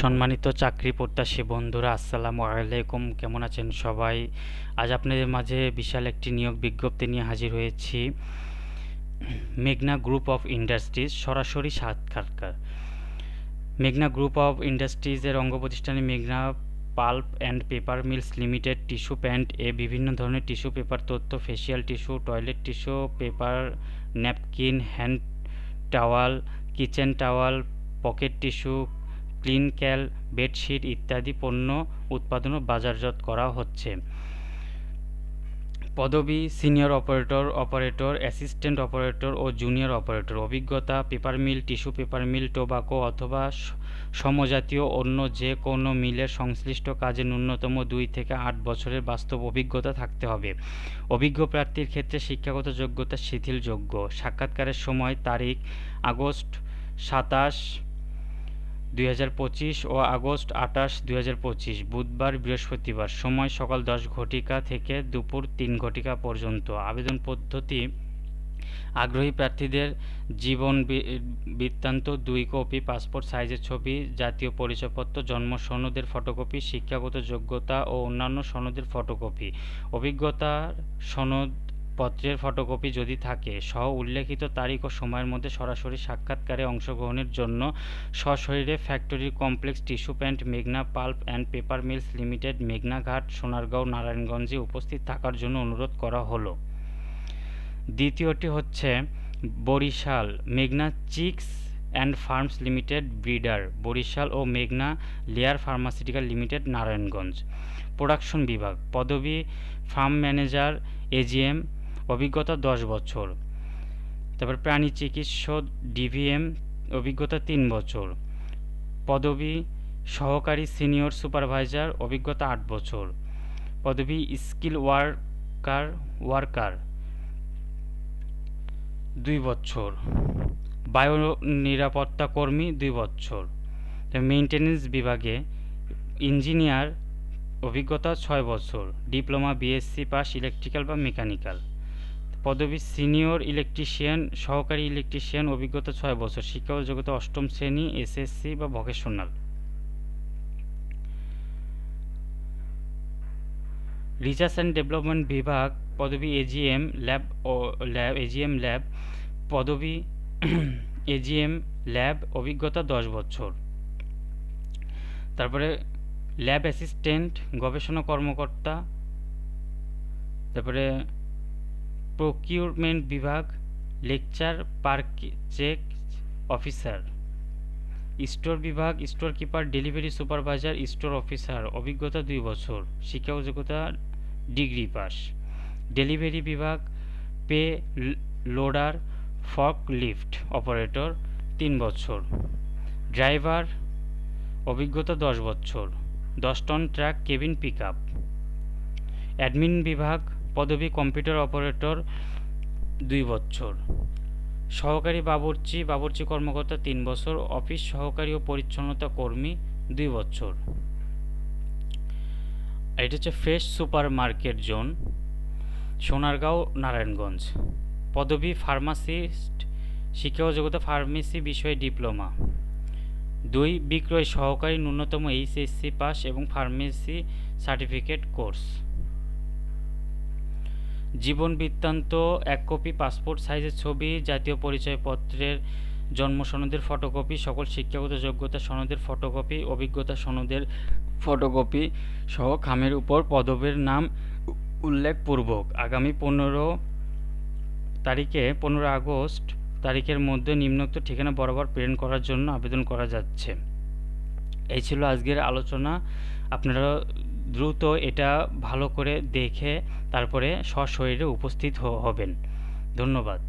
সম্মানিত চাকরি প্রত্যাশী বন্ধুরা, আসসালামু আলাইকুম। কেমন আছেন সবাই? আজ আপনাদের মাঝে বিশাল একটি নিয়োগ বিজ্ঞপ্তি নিয়ে হাজির হয়েছি। মেঘনা গ্রুপ অফ ইন্ডাস্ট্রিজ, সরাসরি সাক্ষাৎকার মেঘনা গ্রুপ অফ ইন্ডাস্ট্রিজের অঙ্গ প্রতিষ্ঠানে মেঘনা Pulp and Paper Mills Limited, tissue plant এ বিভিন্ন ধরনের টিস্যু পেপার, তথ্য, facial tissue, toilet tissue, paper, napkin, hand towel, kitchen towel, pocket tissue clinical bedsheet ইত্যাদি পণ্য উৎপাদন ও বাজারজাত করা হচ্ছে। পদবি, senior operator operator, assistant operator ও জুনিয়র অপারেটর। অভিজ্ঞতা, paper mill, tissue paper mill, tobacco অথবা সমজাতীয় অন্য যে কোনো মিলের সংশ্লিষ্ট কাজে ন্যূনতম দুই থেকে আট বছরের বাস্তব অভিজ্ঞতা থাকতে হবে। অভিজ্ঞ প্রার্থীর ক্ষেত্রে শিক্ষাগত যোগ্যতা শিথিলযোগ্য। সাক্ষাৎকারের সময় তারিখ, আগস্ট সাতাশ দুই হাজার পঁচিশ ও আগস্ট আঠাশ, দুই হাজার পঁচিশ, বুধবার বৃহস্পতিবার। সময় সকাল দশ ঘটিকা থেকে দুপুর তিন ঘটিকা পর্যন্ত। আবেদন পদ্ধতি, আগ্রহী প্রার্থীদের জীবন বৃত্তান্ত দুই কপি, পাসপোর্ট সাইজের ছবি, জাতীয় পরিচয়পত্র, জন্ম সনদের ফটোকপি, শিক্ষাগত যোগ্যতা ও অন্যান্য সনদের ফটোকপি। অভিজ্ঞতার সনদ পত্রের ফটোকপি যদি থাকে, সহ উল্লেখিত তারিখ ও সময়ের মধ্যে সরাসরি সাক্ষাৎকারে অংশগ্রহণের জন্য সশরীরে ফ্যাক্টরি কমপ্লেক্স টিস্যু প্যান্ট, মেঘনা pulp and paper mills limited মেঘনাঘাট Sonargaon, নারায়ণগঞ্জে উপস্থিত থাকার জন্য অনুরোধ করা হলো। দ্বিতীয়টি হচ্ছে বরিশাল, মেঘনা Chicks and Farms Limited, breeder, Barishal ও মেঘনা Layer Pharmaceutical Limited, Narayanganj. Production বিভাগ, পদবি, ফার্ম ম্যানেজার, এজিএম অভিজ্ঞতা দশ বছর। তারপর প্রাণী চিকিৎসক, ডিভিএম, অভিজ্ঞতা তিন বছর। পদবি সহকারী সিনিয়র সুপারভাইজার, অভিজ্ঞতা আট বছর। পদবি স্কিল ওয়ার্কার ওয়ার্কার দুই বছর। বায়ু নিরাপত্তা কর্মী দুই বছর। মেইনটেনেন্স বিভাগে ইঞ্জিনিয়ার, অভিজ্ঞতা ছয় বছর। ডিপ্লোমা, বিএসসি পাস ইলেকট্রিক্যাল বা মেকানিক্যাল। পদবি সিনিয়র ইলেকট্রিশিয়ান, সহকারী ইলেকট্রিশিয়ান, অভিজ্ঞতা ছয় বছর শিক্ষাগত যোগ্যতা অষ্টম শ্রেণি, এসএসসি বা ভোকেশনাল। রিসার্চ অ্যান্ড ডেভেলপমেন্ট বিভাগ, পদবি এজিএম ল্যাব ও ল্যাব এজিএম ল্যাব, পদবি এজিএম ল্যাব, অভিজ্ঞতা দশ বছর। তারপরে ল্যাব অ্যাসিস্ট্যান্ট, গবেষণা কর্মকর্তা, তারপরে প্রকিউরমেন্ট বিভাগ, লেকচার পারচেক অফিসার। স্টোর বিভাগ, store keeper, delivery supervisor, store officer. অভিজ্ঞতা দুই বছর। শিক্ষাগত যোগ্যতা ডিগ্রি পাস। ডেলিভারি বিভাগ, pay loader, fork lift operator, তিন বছর। ড্রাইভার, অভিজ্ঞতা দশ বছর। দশ ton truck cabin pick up admin বিভাগ পদবি কম্পিউটার অপারেটর দুই বছর। সহকারী বাবুর্চি বাবুর্চি কর্মকর্তা তিন বছর, অফিস সহকারী ও পরিচ্ছন্নতা কর্মী দুই বছর। এটা হচ্ছে fresh super market zone, Sonargaon, Narayanganj. পদবি ফার্মাসিস্ট শিক্ষাগত যোগ্যতা ফার্মেসি বিষয়ে ডিপ্লোমা। দুই, বিক্রয় সহকারী ন্যূনতম এইচএসসি পাস এবং ফার্মেসি সার্টিফিকেট কোর্স। জীবন বৃত্তান্ত, এক কপি পাসপোর্ট সাইজের ছবি, জাতীয় পরিচয়পত্রের জন্ম সনদের ফটোকপি, সকল শিক্ষাগত যোগ্যতা সনদের ফটোকপি, অভিজ্ঞতা সনদের ফটোকপি সহ খামের উপর পদবের নাম উল্লেখপূর্বক। আগামী পনেরো তারিখে, পনেরো আগস্ট তারিখের মধ্যে নিম্নোক্ত ঠিকানা বরাবর প্রেরণ করার জন্য আবেদন করা যাচ্ছে। এই ছিল আজকের আলোচনা। আপনারা দ্রুত এটা ভালো করে দেখে তারপরে সশরীরে উপস্থিত হবেন। ধন্যবাদ।